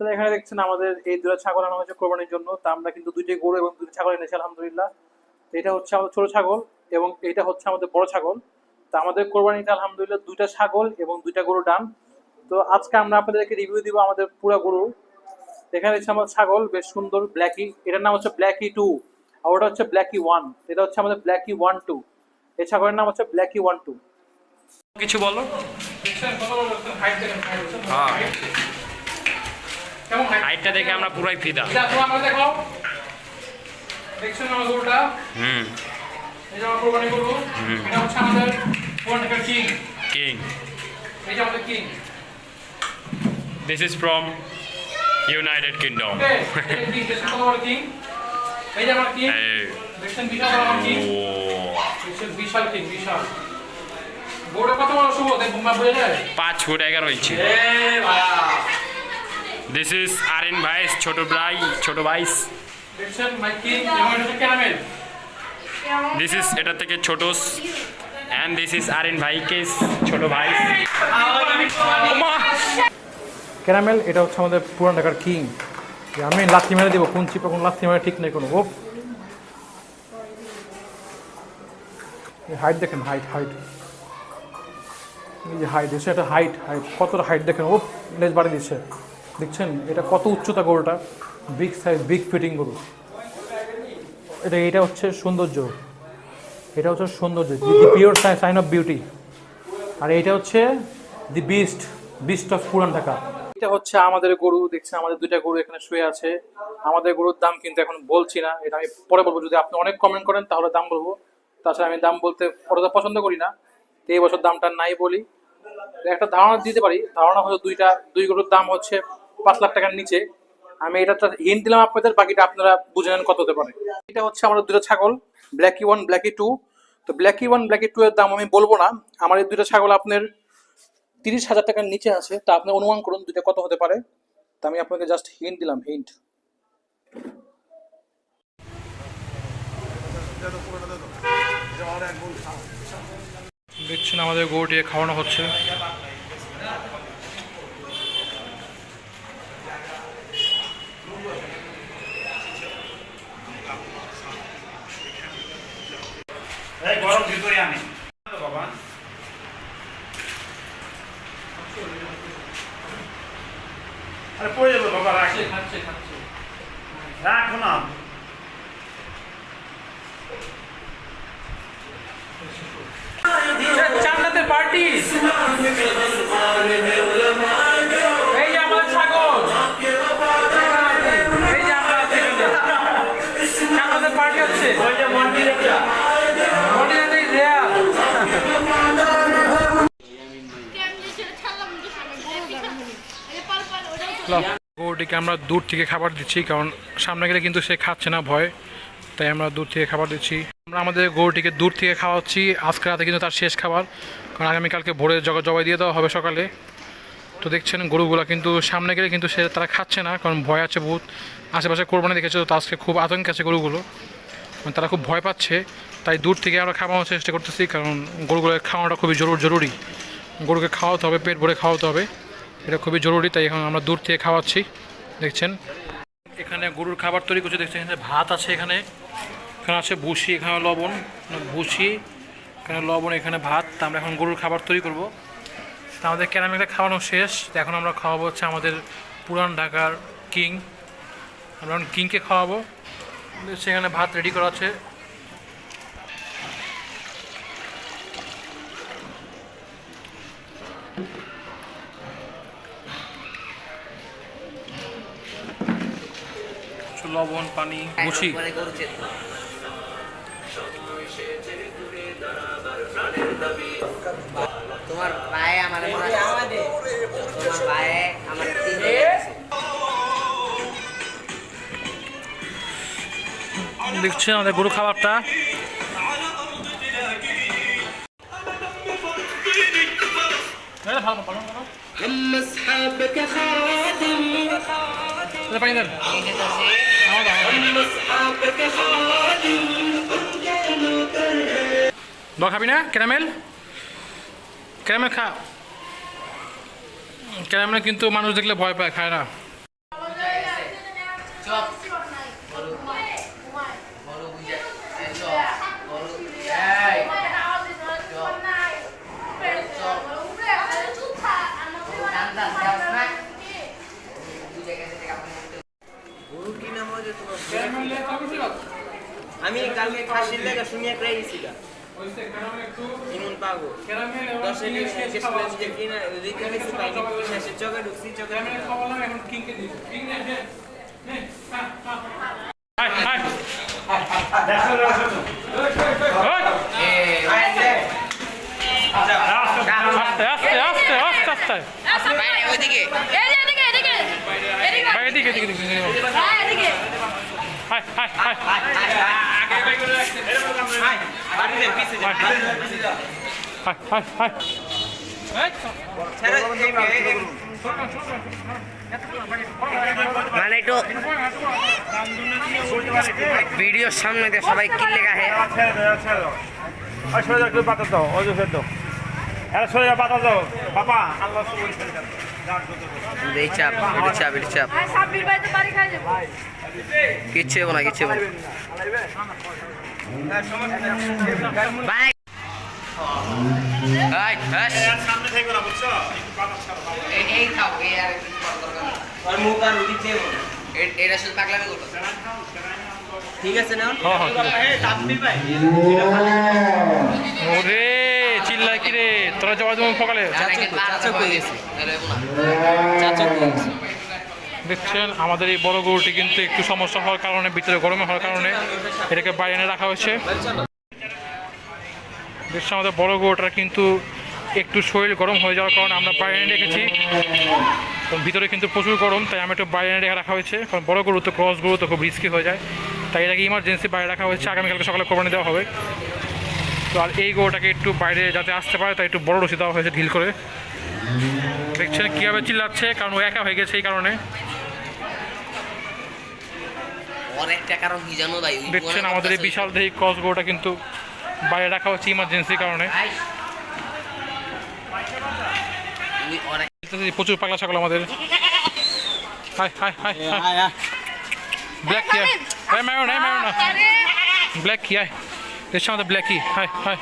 তো এখানে দেখছেন আমাদের এই দুটো ছাগল আনা হয়েছে কোরবানির জন্য। তা আমরা কিন্তু দুইটি গরু এবং দুটি ছাগল এনেছি আলহামদুলিল্লাহ। এটা হচ্ছে আমাদের ছোট ছাগল এবং এটা হচ্ছে আমাদের বড় ছাগল। তো আমাদের কোরবানিতে আলহামদুলিল্লাহ দুইটা ছাগল এবং দুইটা গরু ডান। তো আজকে আমরা আপনাদেরকে রিভিউ দিব আমাদের পুরো গরু। এখানে হচ্ছে আমাদের ছাগল বেশ সুন্দর ব্ল্যাকি এটার নাম হচ্ছে ব্ল্যাকি টু আর ওটা হচ্ছে ব্ল্যাকি ওয়ান এটা হচ্ছে আমাদের ব্ল্যাকি ওয়ান টু এই ছাগলের নাম হচ্ছে ব্ল্যাকি ওয়ান টু কিছু বলো? হ্যাঁ। হাইটটা দেখে আমরা পুরাই ফিদা। হুম। King. This is from United Kingdom পাঁচ ফুট এগারো ইঞ্চি। দিস ইজ আরিন ভাইস ছোট ভাই ছোট ভাইস দিস ইজ এটা থেকে ছোটস অ্যান্ড দিস ইজ আরিন ভাইকে ছোট ভাই ক্যারামেল এটা হচ্ছে আমাদের পুরান ঢাকার কিং আমি লাথি মেরে দিব কোন চিপে কোন লাথি মেরে ঠিক নেই কোনো ও হাইট দেখেন হাইট হাইট এই যে হাইট এসে এটা হাইট হাইট কতটা হাইট দেখেন ও লেজ বাড়ি দিচ্ছে দেখছেন? এটা কত উচ্চতা গরুটা? বিগ সাইজ বিগ ফিটিং গরু। এটা এটা হচ্ছে সৌন্দর্য। এটা হচ্ছে সৌন্দর্য। The pure sign of beauty আর এটা হচ্ছে দি বিস্ট বিস্ট অফ পুরান ঢাকা এটা হচ্ছে আমাদের গরু। দেখছেন, আমাদের দুইটা গরু এখানে শুয়ে আছে। আমাদের গরুর দাম কিন্তু এখন বলছি না। এটা আমি পরে বলব। যদি আপনি অনেক কমেন্ট করেন, তাহলে দাম বলব। তাছাড়া আমি দাম বলতে অতটা পছন্দ করি না। তো এই বছর দামটা নাই বলি। একটা ধারণা দিতে পারি। ধারণা হলো দুইটা, দুই গরুর দাম হচ্ছে পাঁচ লাখ টাকার নিচে, আমি এটা হিন্ট দিলাম আপনাদের, বাকিটা আপনারা বুঝে নেন কত হতে পারে। এটা হচ্ছে আমাদের দুটো ছাগল ব্ল্যাকি ওয়ান ব্ল্যাকি টু তো ব্ল্যাকি ওয়ান ব্ল্যাকি টু এর দাম আমি বলব না। আমার এই দুটো ছাগল আপনার তিরিশ হাজার টাকার নিচে আছে, তা আপনি অনুমান করুন দুটো কত হতে পারে। তা আমি আপনাকে জাস্ট হিন্ট দিলাম হিন্ট দেখছেন আমাদের গরুটিকে খাওয়ানো হচ্ছে। এই গরম ভিতরে আনে। বাবা। আরে পড়ে যাবে বাবা রাখে। খাচ্ছে খাচ্ছে রাখো না। চান্দাতের পার্টি গরুটিকে আমরা দূর থেকে খাবার দিচ্ছি, কারণ সামনে গেলে কিন্তু সে খাচ্ছে না, ভয়। তাই আমরা দূর থেকে খাবার দিচ্ছি। আমরা আমাদের গরুটিকে দূর থেকে খাওয়াচ্ছি। আজকে রাতে কিন্তু তার শেষ খাবার, কারণ আগামীকালকে ভোরে জগা জবাই দিয়ে দেওয়া হবে সকালে। তো দেখছেন গরুগুলো কিন্তু সামনে গেলে কিন্তু সে তারা খাচ্ছে না, কারণ ভয় আছে বহুত। আশেপাশে কোরবানি দেখেছে, তো আজকে খুব আতঙ্ক আছে গরুগুলো। মানে তারা খুব ভয় পাচ্ছে। তাই দূর থেকে আমরা খাওয়ানোর চেষ্টা করতেছি, কারণ গরুগুলোকে খাওয়ানোটা খুবই জরুর জরুরি। গরুকে খাওয়াতে হবে, পেট ভরে খাওয়াতে হবে। এটা খুবই জরুরি, তাই এখন আমরা দূর থেকে খাওয়াচ্ছি। দেখছেন? এখানে গরুর খাবার তৈরি করছে, দেখছেন এখানে ভাত আছে এখানে। এখানে আছে ভুসি, এখানে লবণ, ভুসি, এখানে লবণ, এখানে ভাত। তা আমরা এখন গরুর খাবার তৈরি করব। তা আমাদের ক্যারামিকটা খাওয়ানো শেষ। এখন আমরা খাওয়াবো হচ্ছে আমাদের পুরান ঢাকার কিং। আমরা কিংকে খাওয়াবো। সেখানে ভাত রেডি করা আছে। লবণ পানি ভুসি তোমার পায়ে আমার তোমার পায়ে আমার দেখছেন আমাদের গরু খাবারটা? পানি দেন। দর খাবি না? ক্যারামেল ক্যারামেল খা। ক্যারামেল কিন্তু মানুষ দেখলে ভয় পায় খায় না আমি কালকে খাসির লেগে শুনিয়ে করে গেছিলাম ইমন পাবো দশ গেছিলাম যে কিনা রিকে গেছি পাইনি শেষে চোখে ঢুকছি চোখে হাই হাই দেখো দেখো আস্তে আস্তে আস্তে আস্তে আস্তে বাইরে ওইদিকে। এই যে এদিকে এদিকে। হ্যাঁ এদিকে। Hi hi. Hi hi hi. মানে একটু ভিডিওর সামনে দিয়ে সবাই কিনলে গাহে সরে যাও একটু পাতা দাও ওই যে ফের দাও এরা সরে যাও পাতা দাও বাবা আল্লাহ চাপ চাপ চাপ কিচ্ছু হব না কিচ্ছু ঠিক আছে না? হ্যাঁ হ্যাঁ কি রে তোরা যাওয়া তুমি সকালে। হয়ে গেছে? চাচক হয়ে গেছে? দেখছেন, আমাদের এই বড় গরুটি কিন্তু একটু সমস্যা হওয়ার কারণে, ভিতরে গরমে হওয়ার কারণে এটাকে বাইরে এনে রাখা হয়েছে। দেখছেন, আমাদের বড় গরুটার কিন্তু একটু শরীর গরম হয়ে যাওয়ার কারণে আমরা বাইরে এনে রেখেছি। ভিতরে কিন্তু প্রচুর গরম, তাই আমি একটু বাইরে এনে রেখে রাখা হয়েছে। কারণ বড় গরু তো ক্রস গরু তো খুব রিস্কি হয়ে যায়। তাই এটাকে ইমার্জেন্সি বাইরে রাখা হয়েছে। আগামীকালকে সকালে কোরবানি দেওয়া হবে। তো আর এই গরুটাকে একটু বাইরে যাতে আসতে পারে, তাই একটু বড় রশি দেওয়া হয়েছে ঢিল করে। দেখছেন কীভাবে চিল্লাচ্ছে কারণ ও একা হয়ে গেছে এই কারণে। দেখছেন আমাদের এই বিশাল দেহি ক্রস গরুটা কিন্তু বাইরে রাখা হচ্ছে ইমার্জেন্সির কারণে। প্রচুর পাগলা ছাগল আমাদের। হাই হাই হাই হাই। ব্ল্যাক কি হাই? মারো না মারো না। ব্ল্যাক কি দেখছি আমাদের ব্ল্যাক কি হাই হাই।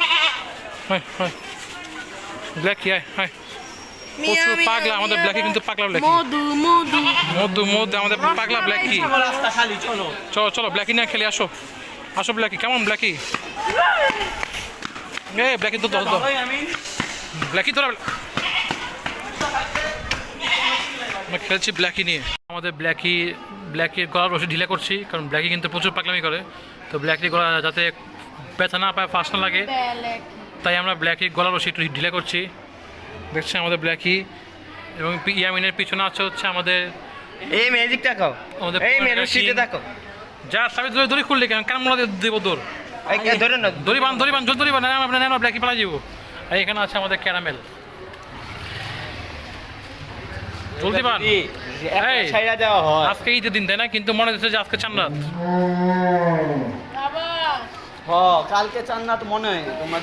হাই হাই। ব্ল্যাক কি হাই হাই। প্রচুর পাগলা আমাদের ব্ল্যাকি কিন্তু পাগলা ব্ল্যাকি মধু মধু। মধ্যে মধ্যে আমাদের পাগলা ব্ল্যাকি। চলো। চলো ব্ল্যাকি নিয়ে খেলি আসো। আসো ব্ল্যাকি কেমন ব্ল্যাকি? এ ব্ল্যাকি তো দল দল ব্ল্যাকি তোরা আমরা খেলছি ব্ল্যাকি নিয়ে। আমাদের ব্ল্যাকি ব্ল্যাকির গলার রশি ঢিলা করছি কারণ ব্ল্যাকি কিন্তু প্রচুর পাগলামি করে। তো ব্ল্যাকির গলা যাতে ব্যথা না পায় ফাঁস না লাগে। তাই আমরা ব্ল্যাকির গলার রশি একটু ঢিলা করছি। দেখছেন আমাদের ব্ল্যাকি এবং ইয়ামিনের পিছনে আছে হচ্ছে আমাদের এই ম্যাজিকটা খাও। আমাদের এই পুরানো মেরু সিটে দেখো যা সাবি দড়ি দড়ি খুললি কেন? কেন মনে দেবো দৌড়? এই কে ধরে না দড়ি বান দড়ি বান জোর দড়ি বান নেন আপনি নেন ব্ল্যাকি পালাই যাব। আর এখানে আছে আমাদের ক্যারামেল জলদি বান এই ছাইরা দেওয়া আজকে ঈদের দিন তাই না? কিন্তু মনে হচ্ছে যে আজকে চান রাত। বাবা হ কালকে চান্নাত মনে হয় তোমার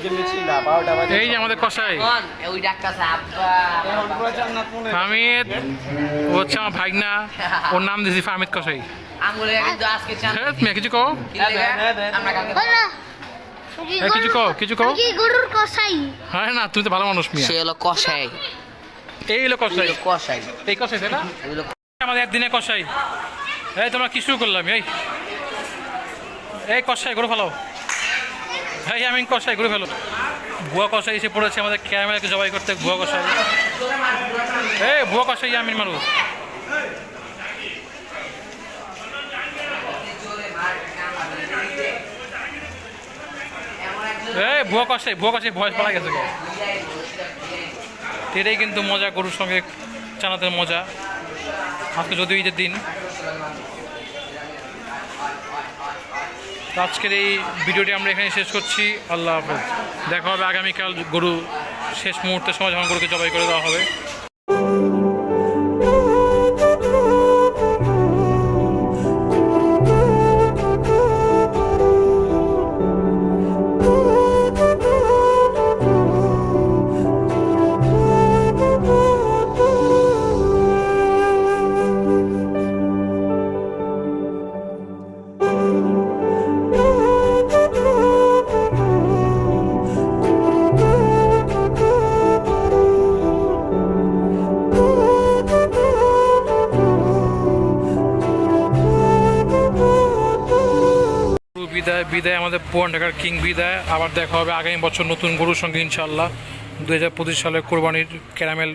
বারোটা বাজে। এই যে আমাদের কষাই কোন? ওই ডাক্তার আব্বা চান্নাত মনে ফামিদ ও হচ্ছে আমার ভাগনা ওর নাম দিয়েছি ফামিদ কষাই হ্যাঁ তুমি কিছু কও? আমরা কালকে কিছু কও কিছু কও? গরুর কসাই। হ্যাঁ না তুমি তো ভালো মানুষ মিয়া। সে হলো কষাই এই হলো কষাই কষাই এই কষাই তাই না? এগুলো আমাদের একদিনে কষাই এই তোমরা কি শুরু করলাম? এই। এই কষাই ঘুরে ফেলো এই আমি কষাই ঘুরে ফেলো। বুয়া কষাই এসে পড়েছে আমাদের ক্যামেরাকে জবাই করতে বুয়া কষাই এই বুয়া কষাই আমিন মারু এই বুয়া কষাই বুয়া কষাই ভয়েস পালা গেছে। এটাই কিন্তু মজা, গরুর সঙ্গে চানাতের মজা। আজকে যদিও ঈদের দিন। তো আজকের এই ভিডিওটি আমরা এখানে শেষ করছি। আল্লাহ হাফেজ। দেখা হবে আগামীকাল গরু শেষ মুহূর্তের সময় যখন গরুকে জবাই করে দেওয়া হবে। বিদায়, আমাদের পুরান ঢাকার কিং বিদায়। আবার দেখা হবে আগামী বছর নতুন গরুর সঙ্গে ইনশাল্লাহ দু হাজার পঁচিশ সালে কোরবানির ক্যারামেল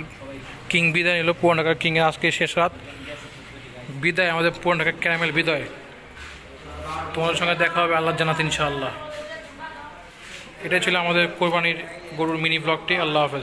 কিং বিদায় নিল পুরান ঢাকার কিংয়ের আজকে শেষ রাত। বিদায়, আমাদের পুরান ঢাকার ক্যারামেল বিদায়। তোমাদের সঙ্গে দেখা হবে আল্লাহ জানাত ইনশাল্লাহ এটাই ছিল আমাদের কোরবানির গরুর মিনি ব্লগটি। আল্লাহ হাফেজ।